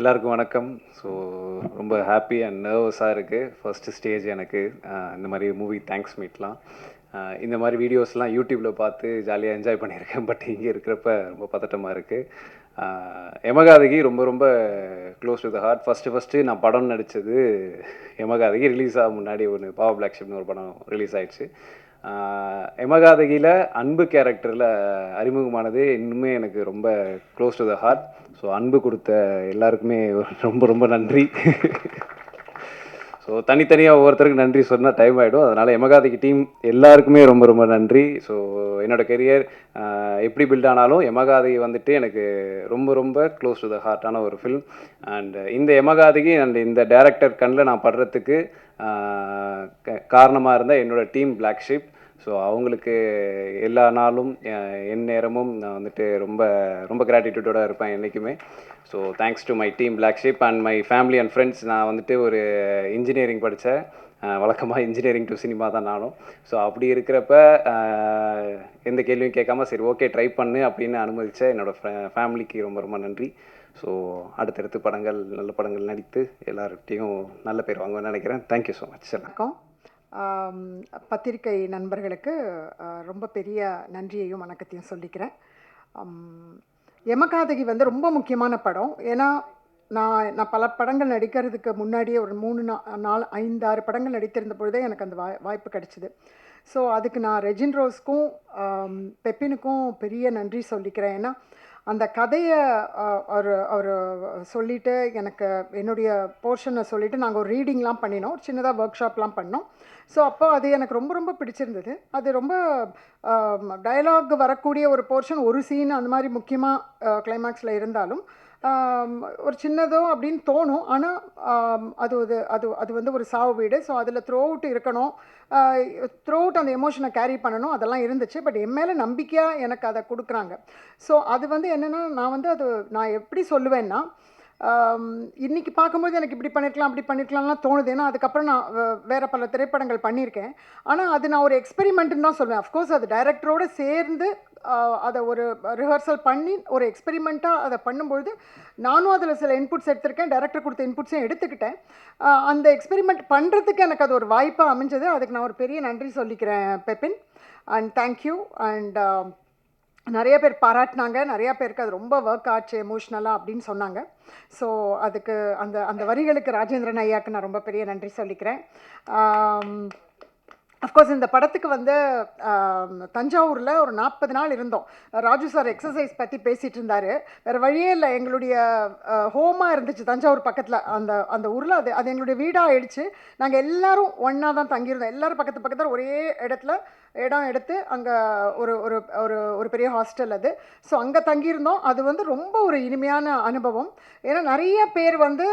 எல்லாருக்கும் வணக்கம். ஸோ ரொம்ப ஹாப்பி அண்ட் நர்வஸாக இருக்குது ஃபஸ்ட்டு ஸ்டேஜ் எனக்கு இந்த மாதிரி மூவி தேங்க்ஸ் மீட்லாம் இந்த மாதிரி வீடியோஸ்லாம் யூடியூப்பில் பார்த்து ஜாலியாக என்ஜாய் பண்ணியிருக்கேன். பட் இங்கே இருக்கிறப்ப ரொம்ப பதட்டமாக இருக்குது எமகாதகி ரொம்ப ரொம்ப close to the heart first first நான் படம் நடித்தது எமகாதகி ரிலீஸ் ஆக முன்னாடி ஒன்று பாவ பிளாக் ஷிப்னு ஒரு படம் ரிலீஸ் ஆயிடுச்சு. எமகாதகியில் அன்பு கேரக்டரில் அறிமுகமானது இன்னுமே எனக்கு ரொம்ப close to the heart so அன்பு கொடுத்த எல்லாருக்குமே ரொம்ப ரொம்ப நன்றி. ஸோ தனித்தனியாக ஒவ்வொருத்தருக்கு நன்றி சொன்னால் டைம் ஆகிடும் அதனால் எமகாதிக்கு டீம் எல்லாருக்குமே ரொம்ப ரொம்ப நன்றி. ஸோ என்னோட கெரியர் எப்படி பில்ட் ஆனாலும் எமகாதி வந்துட்டு எனக்கு ரொம்ப ரொம்ப க்ளோஸ் டு த ஹார்ட்டான ஒரு ஃபில்ம் அண்ட் இந்த எமகாதிக்கு அண்ட் இந்த டேரக்டர் கண்ணில் நான் படுறதுக்கு காரணமாக இருந்தால் என்னோட டீம் பிளாக் ஷிப் ஸோ அவங்களுக்கு எல்லா நாளும் என் நேரமும் நான் வந்துட்டு ரொம்ப ரொம்ப கிராட்டிடியூடோட இருப்பேன் என்றைக்குமே so thanks to my team black sheep and my family and friends நான் வந்துட்டு ஒரு இன்ஜினியரிங் படித்தேன் வழக்கமாக இன்ஜினியரிங் டு சினிமா தான் நானும். ஸோ அப்படி இருக்கிறப்ப எந்த கேள்வியும் கேட்காம சரி ஓகே ட்ரை பண்ணு அப்படின்னு அனுமதிச்ச என்னோட ஃபேமிலிக்கு ரொம்ப ரொம்ப நன்றி. ஸோ அடுத்தடுத்து படங்கள் நல்ல படங்கள் நடித்து எல்லார்கிட்டையும் நல்ல பேர் வாங்குவேன்னு நினைக்கிறேன். தேங்க்யூ ஸோ மச் வணக்கம். பத்திரிக்கை பத்திரிகை நண்பர்களுக்கு ரொம்ப பெரிய நன்றியையும் வணக்கத்தையும் சொல்லிக்கிறேன். யமகாதகி வந்து ரொம்ப முக்கியமான படம். ஏன்னா நான் நான் பல படங்கள் நடிக்கிறதுக்கு முன்னாடியே ஒரு மூணு நா நாலு ஐந்து ஆறு படங்கள் நடித்திருந்த பொழுதே எனக்கு அந்த வாய் வாய்ப்பு கிடச்சிது. ஸோ அதுக்கு நான் ரெஜின் ரோஸ்க்கும் பெப்பினுக்கும் பெரிய நன்றி சொல்லிக்கிறேன். ஏன்னா அந்த கதையை அவர் அவர் சொல்லிவிட்டு எனக்கு என்னுடைய போர்ஷனை சொல்லிவிட்டு நாங்கள் ஒரு ரீடிங்லாம் பண்ணினோம். ஒரு சின்னதாக ஒர்க் ஷாப்லாம் பண்ணோம். ஸோ அப்போ அது எனக்கு ரொம்ப ரொம்ப பிடிச்சிருந்தது. அது ரொம்ப டயலாக் வரக்கூடிய ஒரு போர்ஷன் ஒரு சீன் அந்த மாதிரி முக்கியமாக கிளைமேக்ஸில் இருந்தாலும் ஒரு சின்னதோ அப்படின்னு தோணும். ஆனால் அது அது அது அது வந்து ஒரு சாவு வீடு. ஸோ அதில் த்ரோ அவுட் இருக்கணும். த்ரோ அவுட் அந்த எமோஷனை கேரி பண்ணணும். அதெல்லாம் இருந்துச்சு. பட் என் மேலே நம்பிக்கையாக எனக்கு அதை கொடுக்குறாங்க. ஸோ அது வந்து என்னென்னா நான் வந்து அது நான் எப்படி சொல்லுவேன்னா இன்றைக்கி பார்க்கும்போது எனக்கு இப்படி பண்ணிருக்கலாம் அப்படி பண்ணிருக்கலாம்லாம் தோணுது. ஏன்னா அதுக்கப்புறம் நான் வேறு பல திரைப்படங்கள் பண்ணியிருக்கேன். ஆனால் அது நான் ஒரு எக்ஸ்பெரிமெண்ட்டுன்னு தான் சொல்லுவேன் அஃப்கோர்ஸ் அது டைரக்டரோடு சேர்ந்து அதை ஒரு ரிஹர்சல் பண்ணி ஒரு எக்ஸ்பெரிமெண்ட்டாக அதை பண்ணும்பொழுது நானும் அதில் சில இன்புட்ஸ் எடுத்திருக்கேன். டைரக்டர் கொடுத்த இன்புட்ஸையும் எடுத்துக்கிட்டேன். அந்த எக்ஸ்பெரிமெண்ட் பண்ணுறதுக்கு எனக்கு அது ஒரு வாய்ப்பாக அமைஞ்சது. அதுக்கு நான் ஒரு பெரிய நன்றி சொல்லிக்கிறேன் பெப்பின். அண்ட் தேங்க்யூ அண்ட் நிறைய பேர் பாராட்டினாங்க. நிறைய பேருக்கு அது ரொம்ப ஒர்க் ஆச்சு எமோஷ்னலாக அப்படின்னு சொன்னாங்க. ஸோ அதுக்கு அந்த அந்த வரிகளுக்கு ராஜேந்திரன் ஐயாவுக்கு நான் ரொம்ப பெரிய நன்றி சொல்லிக்கிறேன். அஃப்கோர்ஸ் இந்த படத்துக்கு வந்து தஞ்சாவூரில் ஒரு நாற்பது நாள் இருந்தோம். ராஜு சார் எக்ஸசைஸ் பற்றி பேசிகிட்டு இருந்தார். வேறு வழியே இல்லை. எங்களுடைய ஹோமாக இருந்துச்சு தஞ்சாவூர் பக்கத்தில். அந்த அந்த ஊரில் அது அது எங்களுடைய வீடாக ஆயிடுச்சு. நாங்கள் எல்லோரும் ஒன்றா தான் தங்கியிருந்தோம். எல்லோரும் பக்கத்து பக்கத்தில் ஒரே இடத்துல இடம் எடுத்து அங்கே ஒரு ஒரு ஒரு ஒரு பெரிய ஹாஸ்டல் அது. ஸோ அங்கே தங்கியிருந்தோம். அது வந்து ரொம்ப ஒரு இனிமையான அனுபவம். ஏன்னா நிறைய பேர் வந்து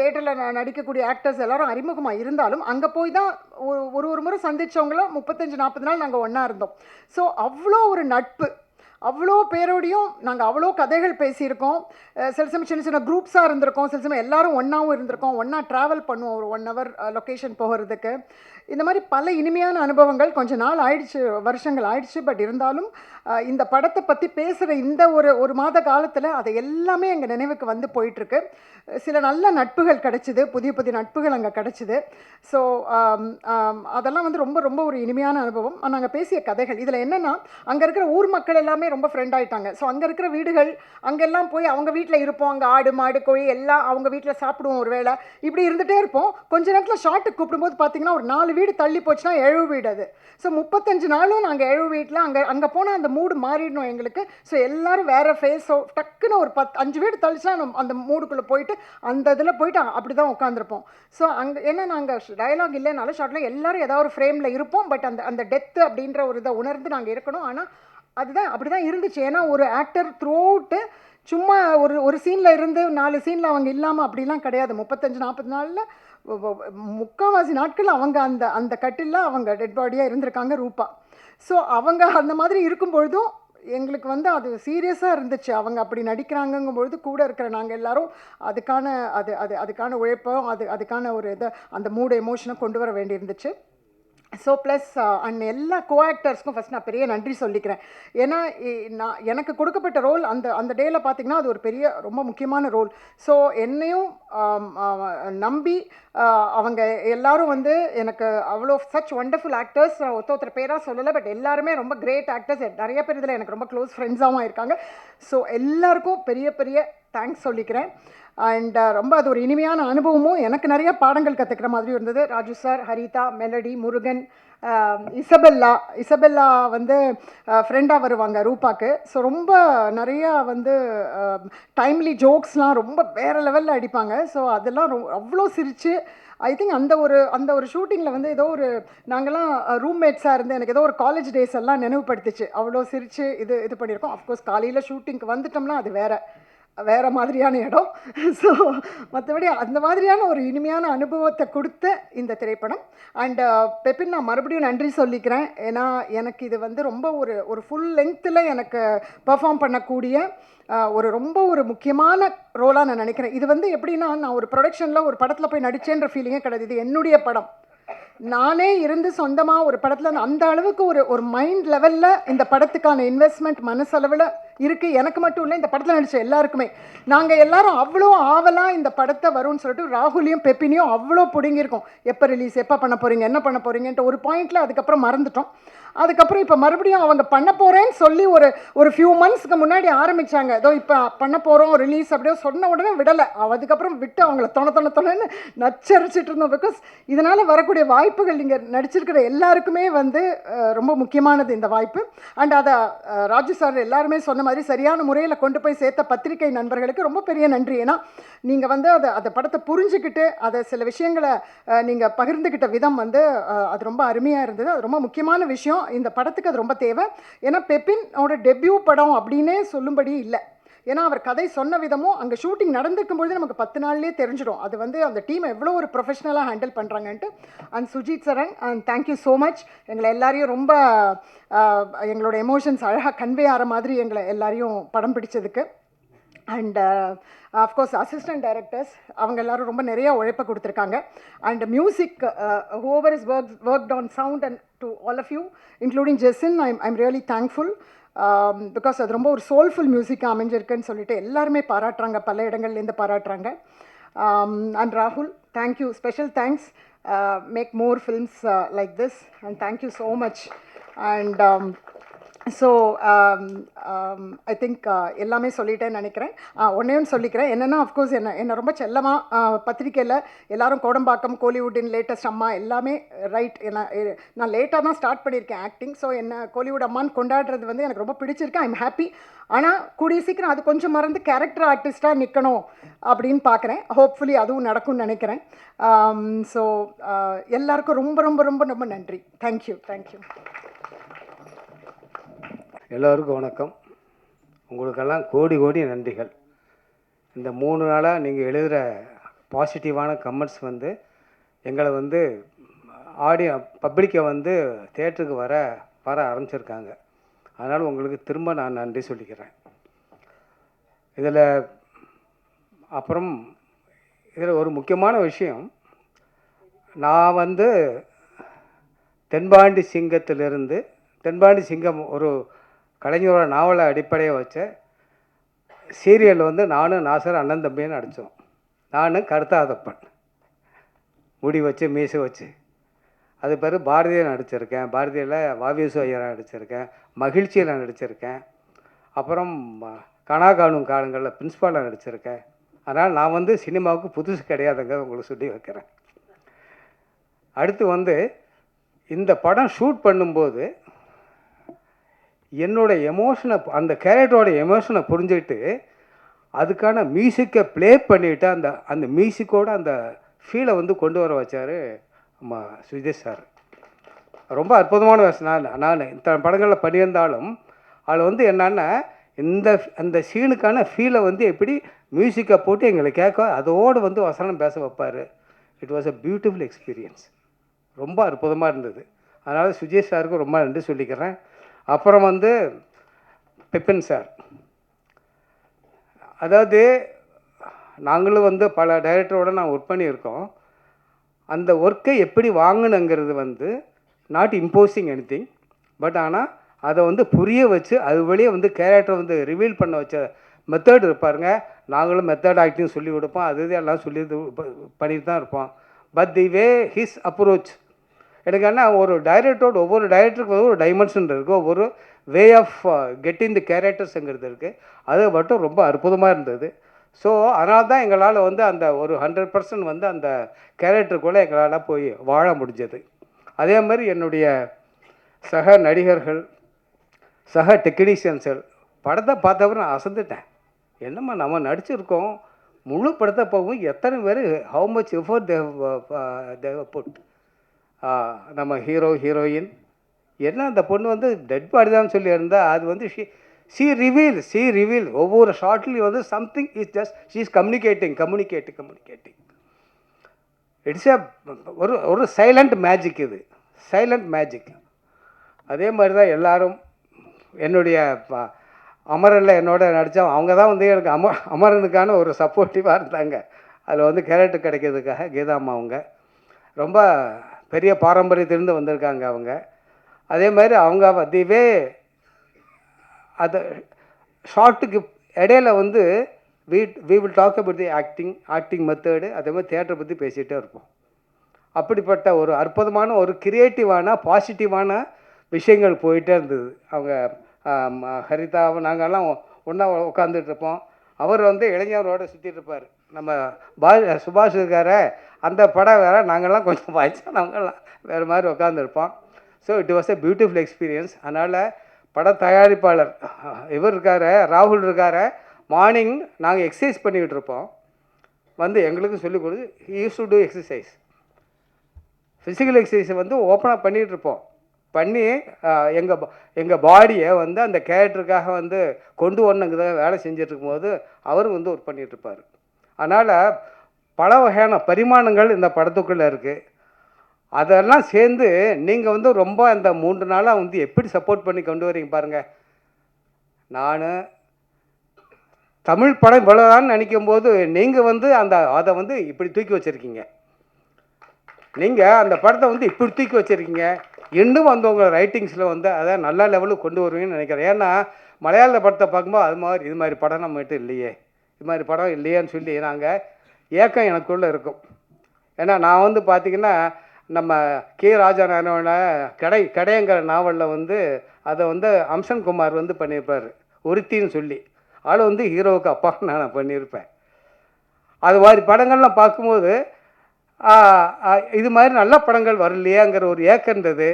தேட்டரில் நடிக்கக்கூடிய ஆக்டர்ஸ் எல்லாரும் அறிமுகமாக இருந்தாலும் அங்கே போய் தான் ஒரு ஒரு ஒரு முறை சந்தித்தவங்கள முப்பத்தஞ்சு நாற்பது நாள் நாங்கள் ஒன்றா இருந்தோம். ஸோ அவ்வளோ ஒரு நட்பு. அவ்வளோ பேரோடையும் நாங்கள் அவ்வளோ கதைகள் பேசியிருக்கோம். சில சமயம் சின்ன சின்ன குரூப்ஸாக இருந்திருக்கோம். சில சமயம் எல்லாரும் ஒன்றாவும் இருந்திருக்கோம். ஒன்றா ட்ராவல் பண்ணுவோம் ஒரு ஒன் ஹவர் லொக்கேஷன் போகிறதுக்கு. இந்த மாதிரி பல இனிமையான அனுபவங்கள் கொஞ்ச நாள் ஆயிடுச்சு வருஷங்கள் ஆயிடுச்சு பட் இருந்தாலும் இந்த படத்தை பற்றி பேசுகிற இந்த ஒரு ஒரு மாத காலத்தில் அதை எல்லாமே எங்கள் நினைவுக்கு வந்து போயிட்டுருக்கு. சில நல்ல நட்புகள் கிடச்சிது புதிய புதிய நட்புகள் அங்கே கிடச்சிது. ஸோ அதெல்லாம் வந்து ரொம்ப ரொம்ப ஒரு இனிமையான அனுபவம். நாங்கள் பேசிய கதைகள் இதில் என்னென்னா அங்கே இருக்கிற ஊர் மக்கள் எல்லாமே ரொம்ப ஃப்ரெண்ட் ஆகிட்டாங்க ஸோ அங்கே இருக்கிற வீடுகள் அங்கெல்லாம் போய் அவங்க வீட்டில் இருப்போம். அங்கே ஆடு மாடு கோழி எல்லாம் அவங்க வீட்டில் சாப்பிடுவோம் ஒரு வேளை. இப்படி இருந்துகிட்டே இருப்போம். கொஞ்ச நேரத்தில் ஷார்ட்டுக்கு கூப்பிடும்போது பார்த்தீங்கன்னா ஒரு நாலு வீடு தள்ளி போச்சுன்னா எழுவு வீடு அது. ஸோ முப்பத்தஞ்சு நாளும் நாங்கள் எழுவு வீட்டில் அங்கே அங்கே போனால் அந்த மூடு மாறிடணும் எங்களுக்கு. ஸோ எல்லாரும் வேறு ஃபேஸோ டக்குன்னு ஒரு பத்து அஞ்சு வீடு தள்ளிச்சுன்னா நம்ம அந்த மூடுக்குள்ளே போயிட்டு அந்த இதில் போயிட்டு அப்படி தான் உட்காந்துருப்போம் ஸோ அங்கே ஏன்னா நாங்கள் டயலாக் இல்லைனாலும் ஷார்ட்டில் எல்லாரும் ஏதாவது ஒரு ஃப்ரேமில் இருப்போம். பட் அந்த அந்த டெத்து அப்படின்ற ஒரு இதை உணர்ந்து நாங்கள் இருக்கணும். ஆனால் அதுதான் அப்படி தான் இருந்துச்சு. ஏன்னா ஒரு ஆக்டர் த்ரூ அவுட்டு சும்மா ஒரு ஒரு சீனில் இருந்து நாலு சீனில் அவங்க இல்லாமல் அப்படிலாம் கிடையாது. முப்பத்தஞ்சு நாற்பது நாளில் முக்கால்வாசி நாட்கள் அவங்க அந்த அந்த கட்டிலில் அவங்க டெட் பாடியாக இருந்திருக்காங்க ரூபா. ஸோ அவங்க அந்த மாதிரி இருக்கும் பொழுதும் எங்களுக்கு வந்து அது சீரியஸாக இருந்துச்சு. அவங்க அப்படி நடிக்கிறாங்கங்கும் பொழுது கூட இருக்கிற நாங்கள் எல்லாரும் அதுக்கான அது அது அதுக்கான உழைப்பம் அது அதுக்கான ஒரு இதை அந்த மூடு எமோஷனை கொண்டு வர வேண்டியிருந்துச்சு. ஸோ ப்ளஸ் அண்ட் எல்லா கோ ஆக்டர்ஸ்க்கும் ஃபஸ்ட் நான் பெரிய நன்றி சொல்லிக்கிறேன். ஏன்னா நான் எனக்கு கொடுக்கப்பட்ட ரோல் அந்த அந்த டேயில் பார்த்திங்கன்னா அது ஒரு பெரிய ரொம்ப முக்கியமான ரோல் ஸோ என்னையும் நம்பி அவங்க எல்லாரும் வந்து எனக்கு அவ்வளோ சச் ஒண்டர்ஃபுல் ஆக்டர்ஸ் ஒருத்த ஒருத்தர் பேராக சொல்லலை பட் எல்லாருமே ரொம்ப கிரேட் ஆக்டர்ஸ் நிறைய பேர் இதில் எனக்கு ரொம்ப க்ளோஸ் ஃப்ரெண்ட்ஸாகவும் இருக்காங்க. ஸோ எல்லாருக்கும் பெரிய பெரிய தேங்க்ஸ் சொல்லிக்கிறேன். அண்ட் uh, ரொம்ப அது ஒரு இனிமையான அனுபவமும். எனக்கு நிறைய பாடங்கள் கற்றுக்கிற மாதிரி இருந்தது. Raju sir Haritha Melody Murugan um, Isabella. Isabella வந்து uh, ஃப்ரெண்டாக வருவாங்க ரூபாக்கு. ஸோ ரொம்ப நிறையா வந்து um, டைம்லி ஜோக்ஸ்லாம் ரொம்ப வேறு லெவலில் அடிப்பாங்க. ஸோ அதெல்லாம் ரொ அவ்வளோ சிரித்து ஐ திங்க் அந்த ஒரு அந்த ஒரு ஷூட்டிங்கில் வந்து ஏதோ ஒரு நாங்கள்லாம் ரூம்மேட்ஸாக uh, இருந்து எனக்கு ஏதோ ஒரு காலேஜ் டேஸ் எல்லாம் நினைவுபடுத்துச்சு. அவ்வளோ சிரித்து இது இது பண்ணியிருக்கோம். அஃப்கோர்ஸ் காலையில் ஷூட்டிங்க்கு வந்துட்டோம்னா அது வேறு. வேறு மாதிரியான இடம். ஸோ மற்றபடி அந்த மாதிரியான ஒரு இனிமையான அனுபவத்தை கொடுத்த இந்த திரைப்படம். அண்டு uh, பெப்பின் நான் மறுபடியும் நன்றி சொல்லிக்கிறேன். ஏன்னா எனக்கு இது வந்து ரொம்ப ஒரு ஒரு ஃபுல் லென்த்தில் எனக்கு பெர்ஃபார்ம் பண்ணக்கூடிய ஒரு ரொம்ப ஒரு முக்கியமான ரோலாக நான் நினைக்கிறேன். இது வந்து எப்படின்னா நான் ஒரு ப்ரொடக்ஷனில் ஒரு படத்தில் போய் நடித்தேன்ற ஃபீலிங்கே கிடையாது. இது என்னுடைய படம். நானே இருந்து சொந்தமாக ஒரு படத்தில் அந்த அளவுக்கு ஒரு ஒரு மைண்ட் லெவலில் இந்த படத்துக்கான இன்வெஸ்ட்மெண்ட் மனசளவில் இருக்குது எனக்கு மட்டும் இல்லை இந்த படத்தில் நடித்த எல்லாருக்குமே. நாங்கள் எல்லாரும் அவ்வளோ ஆவலாக இந்த படத்தை வரும்னு சொல்லிட்டு ராகுலையும் பெப்பினியும் அவ்வளோ பிடுங்கியிருக்கோம். எப்போ ரிலீஸ் எப்போ பண்ண போகிறீங்க என்ன பண்ண போகிறீங்கன்ட்டு ஒரு பாயிண்டில் அதுக்கப்புறம் மறந்துட்டோம். அதுக்கப்புறம் இப்போ மறுபடியும் அவங்க பண்ண போகிறேன்னு சொல்லி ஒரு ஒரு ஃபியூ மந்த்ஸ்க்கு முன்னாடி ஆரம்பித்தாங்க ஏதோ இப்போ பண்ண போகிறோம் ரிலீஸ் அப்படியே சொன்ன உடனே விடலை. அதுக்கப்புறம் விட்டு அவங்கள தொண தொண தொணன்னு நச்சரிச்சிட்டு இருந்தோம். பிகாஸ் இதனால் வரக்கூடிய வாய்ப்புகள் இங்கே நடிச்சிருக்கிற எல்லாருக்குமே வந்து ரொம்ப முக்கியமானது இந்த வாய்ப்பு. அண்ட் அதை ராஜு சார் எல்லாருமே சொன்ன மாதிரி சரியான முறையில் கொண்டு போய் சேர்த்த பத்திரிகை நண்பர்களுக்கு ரொம்ப பெரிய நன்றி. ஏன்னா நீங்கள் வந்து அதை அந்த படத்தை புரிஞ்சுக்கிட்டு அதை சில விஷயங்களை நீங்கள் பகிர்ந்துக்கிட்ட விதம் வந்து அது ரொம்ப அருமையாக இருந்தது. அது ரொம்ப முக்கியமான விஷயம். இந்த படத்துக்கு அது ரொம்ப தேவை. ஏன்னா பெப்பினோட டெபியூ படம் அப்படின்னே சொல்லும்படி இல்லை. ஏன்னா அவர் கதை சொன்ன விதமும் அங்கே ஷூட்டிங் நடந்திருக்கும் பொழுது நமக்கு பத்து நாள்லேயே தெரிஞ்சிடும். அது வந்து அந்த டீம் எவ்வளோ ஒரு ப்ரொஃபஷனலாக handle பண்ணுறாங்கன்ட்டு and Sujith Saran and thank you so much எங்களை எல்லாரையும் ரொம்ப எங்களோட எமோஷன்ஸ் அழகாக கன்வே ஆகிற மாதிரி எங்களை எல்லாரையும் படம் பிடிச்சதுக்கு. And of course assistant directors அவங்க எல்லாரும் ரொம்ப நிறைய உழைப்பை கொடுத்துருக்காங்க. And music hover is work work on sound and to all of you including Jesin I'm I'm really thankful because அது ரொம்ப ஒரு சோல்ஃபுல் மியூசிக்காக அமைஞ்சிருக்குன்னு சொல்லிட்டு எல்லாருமே பாராட்டுறாங்க பல இடங்கள்லேருந்து பாராட்டுறாங்க. அண்ட் ராகுல் thank you special thanks make more films like this and thank you so much and so I think எல்லாமே சொல்லிட்டேன்னு நினைக்கிறேன். ஒன்றே ஒன்று சொல்லிக்கிறேன். என்னென்னா அஃப்கோர்ஸ் என்ன என்னை ரொம்ப செல்லமாக பத்திரிக்கையில் எல்லாரும் கோடம்பாக்கம் கோலிவுட்டின் லேட்டஸ்ட் அம்மா எல்லாமே ரைட் என்ன நான் லேட்டாக தான் ஸ்டார்ட் பண்ணியிருக்கேன் ஆக்டிங் ஸோ என்ன கோலிவுட் அம்மான்னு கொண்டாடுறது வந்து எனக்கு ரொம்ப பிடிச்சிருக்கு. ஐம் ஹாப்பி ஆனால் கூடிய சீக்கிரம் அது கொஞ்சம் மறந்து கேரக்டர் ஆர்டிஸ்ட்டாக நிற்கணும் அப்படின்னு பார்க்குறேன் ஹோப்ஃபுல்லி அதுவும் நடக்கும்னு நினைக்கிறேன். ஸோ எல்லாருக்கும் ரொம்ப ரொம்ப ரொம்ப ரொம்ப நன்றி. தேங்க்யூ தேங்க்யூ எல்லோருக்கும் வணக்கம். உங்களுக்கெல்லாம் கோடி கோடி நன்றிகள். இந்த மூணு நாளாக நீங்கள் எழுதுகிற பாசிட்டிவான கமெண்ட்ஸ் வந்து எங்களை வந்து ஆடியோ பப்ளிக்கை வந்து தேட்டருக்கு வர வர ஆரம்பிச்சிருக்காங்க. அதனால் உங்களுக்கு திரும்ப நான் நன்றி சொல்லிக்கிறேன். இதில் அப்புறம் இதில் ஒரு முக்கியமான விஷயம் நான் வந்து தென்பாண்டி சிங்கத்திலிருந்து தென்பாண்டி சிங்கம் ஒரு கலைஞரோட நாவலை அடிப்படையை வச்ச சீரியல் வந்து நானும் நாசர் அண்ணன் தம்பியும் நடித்தோம் நான் கருத்தாதப்பன். முடி வச்சு மீசை வச்சு. அது பேர் பாரதியில் நடிச்சிருக்கேன். பாரதியில் வாவியசு ஐயரா நடிச்சிருக்கேன். மகிழ்ச்சியில் நடிச்சிருக்கேன். அப்புறம் கனா காணும் காலங்களில் பிரின்ஸ்பாலாக நடிச்சிருக்கேன். அதனால் நான் வந்து சினிமாவுக்கு புதுசு கிடையாதுங்க உங்களுக்கு சொல்லி வைக்கிறேன். அடுத்து வந்து இந்த படம் ஷூட் பண்ணும்போது என்னோட எமோஷனை அந்த கேரக்டரோட எமோஷனை புரிஞ்சுக்கிட்டு அதுக்கான மியூசிக்கை ப்ளே பண்ணிவிட்டு அந்த அந்த மியூசிக்கோட அந்த ஃபீலை வந்து கொண்டு வர வச்சார் நம்ம சுஜேஷ் சார் ரொம்ப அற்புதமான வேஷம் நான் நான் இத்தனை படங்களில் பண்ணியிருந்தாலும் அதில் வந்து என்னென்னா இந்த அந்த சீனுக்கான ஃபீலை வந்து எப்படி மியூசிக்கை போட்டு எங்களை கேட்க அதோடு வந்து வசனம் பேச வைப்பார். It was a beautiful experience ரொம்ப அற்புதமாக இருந்தது. அதனால் சுஜேஷ் சாருக்கு ரொம்ப நன்றி சொல்லிக்கிறேன். அப்புறம் வந்து பிபின் சார். அதாவது நாங்களும் வந்து பல டைரக்டரோடு நான் ஒர்க் பண்ணியிருக்கோம். அந்த ஒர்க்கை எப்படி வாங்கணுங்கிறது வந்து not imposing anything but ஆனால் அதை வந்து புரிய வச்சு அது வழியே வந்து கேரக்டரை வந்து ரிவீல் பண்ண வச்ச மெத்தட் இருப்பாருங்க நாங்களும் மெத்தட் ஆக்டிங் சொல்லி கொடுப்போம். அது இது எல்லாம் சொல்லி பண்ணிட்டு தான் இருப்போம். But the way his approach எனக்கு என்ன ஒரு டைரக்டரோட ஒவ்வொரு டைரக்டருக்கு ஒரு டைமென்ஷன் இருக்குது ஒவ்வொரு வே ஆஃப் கெட்டிங் தி கேரக்டர்ஸுங்கிறது இருக்குது அது மட்டும் ரொம்ப அற்புதமாக இருந்தது. ஸோ அதனால தான் எங்களால் வந்து அந்த ஒரு ஹண்ட்ரட் பர்சன்ட் வந்து அந்த கேரக்டருக்குள்ளே எங்களால் போய் வாழ முடிஞ்சது. அதே மாதிரி என்னுடைய சக நடிகர்கள் சக டெக்னீஷியன்ஸ்கள் படத்தை பார்த்தவரை நான் அசந்துட்டேன். என்னம்மா நம்ம நடிச்சிருக்கோம். முழு படத்தை போகும் எத்தனை பேர் ஹவு மச் எஃபோர்ட் தேவ் தேவ புட் நம்ம ஹீரோ ஹீரோயின் என்ன அந்த பொண்ணு வந்து டெட் பாடி தான் சொல்லியிருந்தா அது வந்து she see reveal see reveal ஒவ்வொரு ஷார்ட்லேயும் வந்து something is just she is communicating communicating communicating it's a ஒரு ஒரு சைலண்ட் மேஜிக் இது. சைலண்ட் மேஜிக் அதே மாதிரி தான் எல்லாரும் என்னுடைய அமரனில் என்னோட நடித்தா அவங்க தான் வந்து எனக்கு அம அமரனுக்கான ஒரு சப்போர்ட்டிவாக இருந்தாங்க. அதில் வந்து கேரக்டர் கிடைக்கிறதுக்காக கீதா அம்மா அவங்க. ரொம்ப பெரிய பாரம்பரியத்திலிருந்து வந்திருக்காங்க அவங்க. அதே மாதிரி அவங்க அதுவே அது ஷார்ட்டுக்கு இடையில வந்து we we will talk about the acting acting method அதே மாதிரி தேட்டரை பற்றி பேசிகிட்டே இருப்போம். அப்படிப்பட்ட ஒரு அற்புதமான ஒரு கிரியேட்டிவான பாசிட்டிவான விஷயங்கள் போயிட்டே இருந்தது. அவங்க ஆம், நாங்கள்லாம் ஒன்றா உட்காந்துட்டு இருப்போம். அவர் வந்து இளைஞரோட சுற்றிட்டு இருப்பார். நம்ம பா சுபாஷ் இருக்கார அந்த படம் வேற நாங்கள்லாம் கொஞ்சம் வயசானவங்கலாம் வேறு மாதிரி உட்காந்துருப்போம் so it was a beautiful experience அதனால் பட தயாரிப்பாளர் இவர் இருக்கார் ராகுல் இருக்காரு. மார்னிங் நாங்கள் எக்ஸசைஸ் பண்ணிக்கிட்டு இருப்போம். வந்து எங்களுக்கும் சொல்லிக் கொடுத்து use to do exercise physical எக்ஸசைஸை வந்து ஓப்பனாக பண்ணிகிட்டு இருப்போம். பண்ணி எங்கள் எங்கள் பாடியை வந்து அந்த கேரக்டருக்காக வந்து கொண்டு வரணுங்கிறத வேலை செஞ்சுட்ருக்கும்போது அவரும் வந்து ஒர்க் பண்ணிகிட்டு இருப்பார். அதனால் பல வகையான பரிமாணங்கள் இந்த படத்துக்குள்ளே இருக்குது அதெல்லாம் சேர்ந்து நீங்கள் வந்து ரொம்ப அந்த மூன்று நாளாக வந்து எப்படி சப்போர்ட் பண்ணி கொண்டு வரீங்க பாருங்கள் நான் தமிழ் படம் இவ்வளோதான் நினைக்கும் போது நீங்கள் வந்து அந்த அதை வந்து இப்படி தூக்கி வச்சுருக்கீங்க. நீங்கள் அந்த படத்தை வந்து இப்படி தூக்கி வச்சுருக்கீங்க. இன்னும் வந்து உங்கள் ரைட்டிங்ஸில் வந்து அதை நல்ல லெவலுக்கு கொண்டு வருவீங்கன்னு நினைக்கிறேன். ஏன்னா மலையாள படத்தை பார்க்கும்போது அது மாதிரி இது மாதிரி படம் நம்மகிட்ட இல்லையே. இது மாதிரி படம் இல்லையேன்னு சொல்லி நாங்கள் ஏக்கம் எனக்குள்ளே இருக்கும். ஏன்னா நான் வந்து பார்த்திங்கன்னா நம்ம கே. ராஜாராயணோட கடை கடைங்கிற நாவலில் வந்து அதை வந்து அம்சன் குமார் வந்து பண்ணியிருப்பார் ஒருத்தின்னு சொல்லி. ஆள் வந்து ஹீரோவுக்கு அப்பா நான் பண்ணியிருப்பேன் அது மாதிரி படங்கள்லாம் பார்க்கும்போது இது மாதிரி நல்ல படங்கள் வரலையாங்கிற ஒரு ஏக்கம் இருந்தது.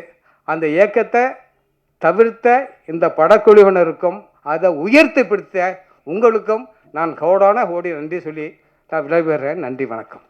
அந்த ஏக்கத்தை தவிர்த்த இந்த படக்குழுவினருக்கும் அதை உயர்த்தி பிடித்த உங்களுக்கும் நான் கோடான கோடி நன்றி சொல்லி நான் விடைபெறேன் நன்றி வணக்கம்.